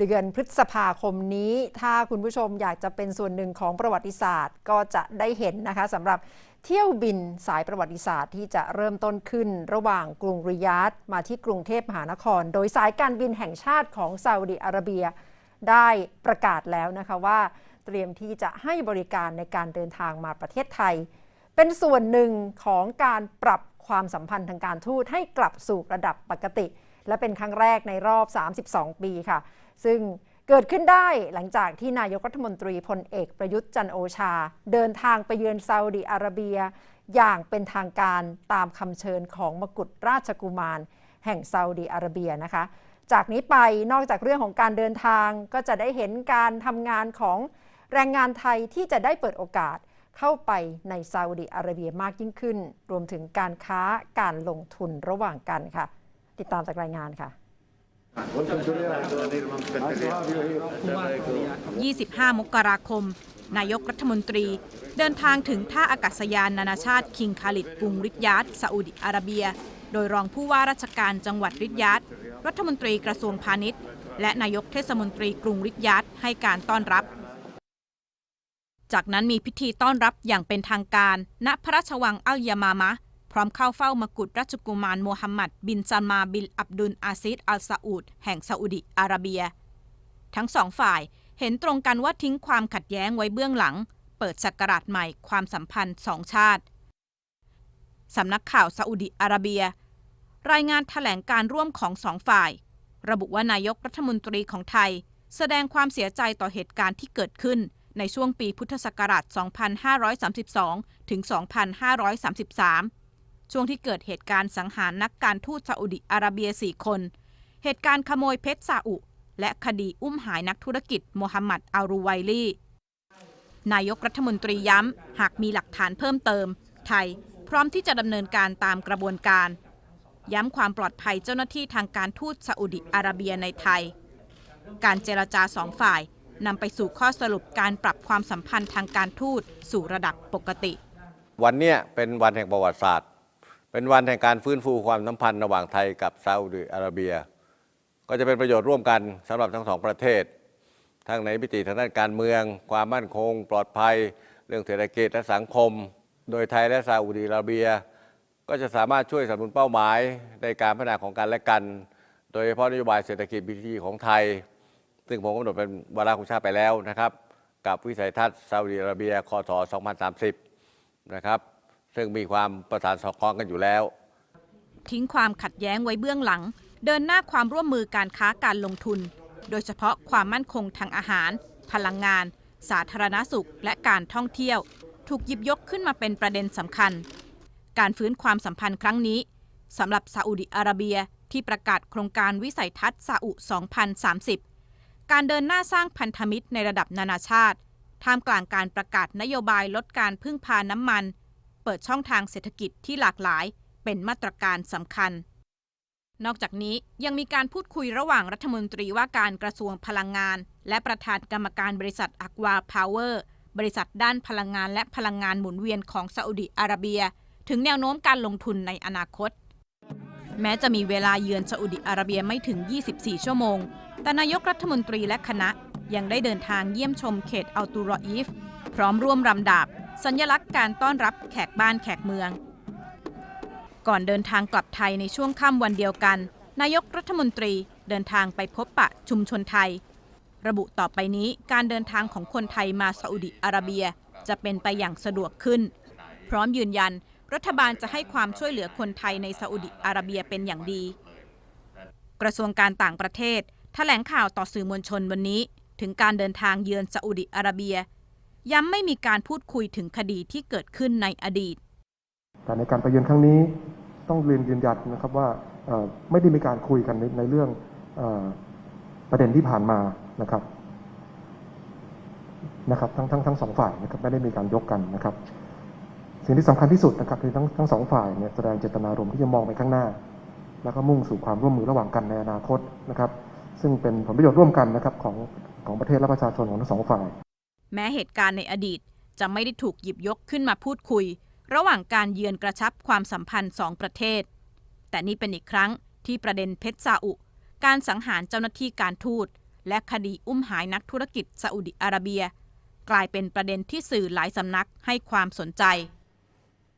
เดือนพฤษภาคมนี้ ถ้าคุณผู้ชมอยากจะเป็นส่วนหนึ่งของประวัติศาสตร์ ก็จะได้เห็นนะคะสำหรับเที่ยวบินสายประวัติศาสตร์ที่จะเริ่มต้นขึ้นระหว่างกรุงริยาดมาที่กรุงเทพมหานคร โดยสายการบินแห่งชาติของซาอุดิอาระเบีย ได้ประกาศแล้วนะคะว่า เตรียมที่จะให้บริการในการเดินทางมาประเทศไทย เป็นส่วนหนึ่งของการปรับความสัมพันธ์ทางการทูตให้กลับสู่ระดับปกติ และเป็นครั้งแรกในรอบ 32 ปีค่ะ ซึ่งเกิดขึ้นได้หลังจากที่นายกรัฐมนตรีพลเอกประยุทธ์จันโอชา เดินทางไปเยือนซาอุดิอาระเบีย อย่างเป็นทางการตามคำเชิญของมกุฎราชกุมาร แห่งซาอุดิอาระเบียนะคะ จากนี้ไปนอกจากเรื่องของการเดินทางก็จะได้เห็นการทำงานของแรงงานไทยที่จะได้เปิดโอกาสเข้าไปในซาอุดิอาระเบียมากยิ่งขึ้น รวมถึงการค้าการลงทุนระหว่างกันค่ะ ติดตามจากรายงานค่ะ 25 มกราคม นายกรัฐมนตรี เดินทางถึงท่าอากาศยานนานาชาติคิงคาลิดกรุงริยาดซาอุดิอาระเบีย โดยรองผู้ว่าราชการจังหวัดริยาดรัฐมนตรีกระทรวงพาณิชย์ และนายกเทศมนตรีกรุงริยาดให้การต้อนรับ จากนั้นมีพิธีต้อนรับอย่างเป็นทางการ ณพระราชวังอัลยามามะ ร้อมเข้าเฝ้ามากุฎราชกุมารโมฮัมหมัด บินซามาบินอับดุลอาซิดอัลซาอุดแห่งซาอุดิอาระเบีย ทั้งสองฝ่ายเห็นตรงกันว่าทิ้งความขัดแย้งไว้เบื้องหลัง เปิดศักราชใหม่ความสัมพันธ์สองชาติ สำนักข่าวซาอุดิอาระเบีย รายงานถแถลงการร่วมของสองฝ่าย ระบุว่านายกรัฐมนตรีของไทย แสดงความเสียใจต่อเหตุการณ์ที่เกิดขึ้นในช่วงปีพุทธศักราช 2532 ถึง 2533 ช่วงที่เกิดเหตุการณ์สังหารนักการทูตซาอุดิอาระเบีย 4 คน เหตุการณ์ขโมยเพชรซาอุ และคดีอุ้มหายนักธุรกิจโมฮัมหมัดอัลรูไวลีนายกรัฐมนตรีย้ำ หากมีหลักฐานเพิ่มเติม ไทย พร้อมที่จะดำเนินการตามกระบวนการ ย้ำความปลอดภัยเจ้าหน้าที่ทางการทูตซาอุดิอาระเบียในไทย การเจรจาสองฝ่ายนำไปสู่ข้อสรุปการปรับความสัมพันธ์ทางการทูตสู่ระดับปกติ วันนี้เป็นวันแห่งประวัติศาสตร์ เป็นวันแห่งการฟื้นฟูความสัมพันธ์ระหว่างไทยกับซาอุดิอาระเบีย ก็จะเป็นประโยชน์ร่วมกันสำหรับทั้งสองประเทศ ทั้งในมิติทางด้านการเมือง ความมั่นคง ปลอดภัย เรื่องเศรษฐกิจและสังคม โดยไทยและซาอุดิอาระเบีย ก็จะสามารถช่วยสนับสนุนเป้าหมายในการพัฒนาของกันและกัน โดยเฉพาะนโยบายเศรษฐกิจ BTG ของไทย ซึ่งผมกำหนดเป็นวาระของชาติไปแล้วนะครับ กับวิสัยทัศน์ซาอุดิอาระเบียคศ2030 นะครับ ซึ่งมีความประสานสอดคล้องกันอยู่แล้ว ทิ้งความขัดแย้งไว้เบื้องหลัง เดินหน้าความร่วมมือการค้าการลงทุน โดยเฉพาะความมั่นคงทางอาหาร พลังงาน สาธารณสุข และการท่องเที่ยว ถูกหยิบยกขึ้นมาเป็นประเด็นสำคัญ การฟื้นความสัมพันธ์ครั้งนี้สำหรับซาอุดิอาระเบียที่ประกาศโครงการวิสัยทัศน์ซาอุ 2030 การเดินหน้าสร้างพันธมิตรในระดับนานาชาติ ท่ามกลางการประกาศนโยบายลดการพึ่งพาน้ำมัน เปิดช่องทางเศรษฐกิจที่หลากหลาย เป็นมาตรการสำคัญ นอกจากนี้ยังมีการพูดคุยระหว่างรัฐมนตรีว่าการกระทรวงพลังงาน และประธานกรรมการบริษัทอักวาพาวเวอร์บริษัทด้านพลังงานและพลังงานหมุนเวียนของซาอุดิอาระเบีย ถึงแนวโน้มการลงทุนในอนาคต แม้จะมีเวลาเยือนซาอุดิอาระเบียไม่ถึง 24 ชั่วโมง แต่นายกรัฐมนตรีและคณะยังได้เดินทางเยี่ยมชมเขตอัลตูรออีฟ พร้อมร่วมรำดาบ สัญลักษณ์การต้อนรับแขกบ้านแขกเมือง ก่อนเดินทางกลับไทยในช่วงค่ำวันเดียวกัน นายกรัฐมนตรีเดินทางไปพบปะชุมชนไทย ระบุต่อไปนี้การเดินทางของคนไทยมาซาอุดิอาระเบียจะเป็นไปอย่างสะดวกขึ้น พร้อมยืนยัน รัฐบาลจะให้ความช่วยเหลือคนไทยในซาอุดิอาระเบียเป็นอย่างดี กระทรวงการต่างประเทศแถลงข่าวต่อสื่อมวลชนวันนี้ ถึงการเดินทางเยือนซาอุดิอาระเบีย ย้ำไม่มีการพูดคุยถึงคดีที่เกิดขึ้นในอดีต แต่ในการไปเยือนครั้งนี้ต้องเรียนยืนยันนะครับว่าไม่ได้มีการคุยกันในในเรื่องอประเด็นที่ผ่านมานะครับนะครับทั้งทั้งทั้งสองฝ่ายนะครับไม่ได้มีการยกกันนะครับ สิ่งที่สำคัญที่สุดนะครับคือทั้งทั้งสองฝ่ายเนี่ยแสดงเจตนารมณ์ที่จะมองไปข้างหน้า แล้วก็มุ่งสู่ความร่วมมือระหว่างกันในอนาคตนะครับ ซึ่งเป็นผลประโยชน์ร่วมกันนะครับของของประเทศและประชาชนของทั้งสองฝ่าย แม้เหตุการณ์ในอดีตจะไม่ได้ถูกหยิบยกขึ้นมาพูดคุย ระหว่างการเยือนกระชับความสัมพันธ์สองประเทศ แต่นี่เป็นอีกครั้งที่ประเด็นเพชรซาอุ การสังหารเจ้าหน้าที่การทูต และคดีอุ้มหายนักธุรกิจซาอุดิอาระเบีย กลายเป็นประเด็นที่สื่อหลายสำนักให้ความสนใจ